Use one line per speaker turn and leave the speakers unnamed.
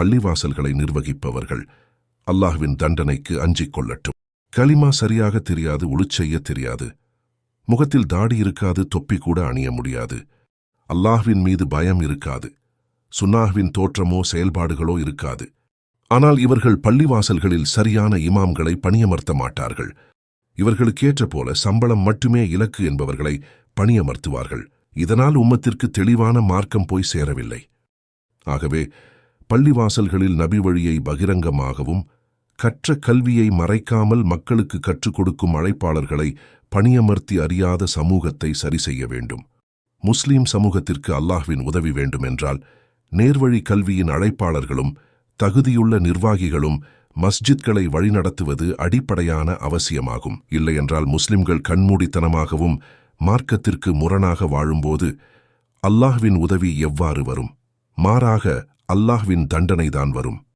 பள்ளிவாசல்களை நிர்வகிப்பவர்கள். அல்லாஹுவின் தண்டனைக்கு அஞ்சிக் கொள்ளட்டும். களிமா சரியாக தெரியாது உளுச்செய்ய தெரியாது. முகத்தில் தாடி இருக்காது தொப்பி கூட அணிய முடியாது. அல்லாஹ்வின் மீது பயம் இருக்காது. சுன்னாஹ்வின் தோற்றமோ செயல்பாடுகளோ இருக்காது. ஆனால் இவர்கள் பள்ளிவாசல்களில் சரியான இமாம்களை பணியமர்த்த மாட்டார்கள். இவர்களுக்கேற்ற போல சம்பளம் மட்டுமே இலக்கு என்பவர்களை பணியமர்த்துவார்கள். இதனால் உம்மத்திற்கு தெளிவான மார்க்கம் போய் சேரவில்லை. ஆகவே பள்ளிவாசல்களில் நபி வழியை பகிரங்கமாகவும் கற்ற கல்வியை மறைக்காமல் மக்களுக்கு கற்றுக் கொடுக்கும் அழைப்பாளர்களை பணியமர்த்தி அறியாத சமூகத்தை சரி செய்ய வேண்டும். முஸ்லீம் சமூகத்திற்கு அல்லாஹ்வின் உதவி வேண்டுமென்றால் நேர்வழி கல்வியின் அழைப்பாளர்களும் தகுதியுள்ள நிர்வாகிகளும் மஸ்ஜித்களை வழிநடத்துவது அடிப்படையான அவசியமாகும். இல்லையென்றால் முஸ்லிம்கள் கண்மூடித்தனமாகவும் மார்க்கத்திற்கு முரணாக வாழும்போது அல்லாஹ்வின் உதவி எவ்வாறு வரும்? மாறாக அல்லாஹ்வின் தண்டனைதான் வரும்.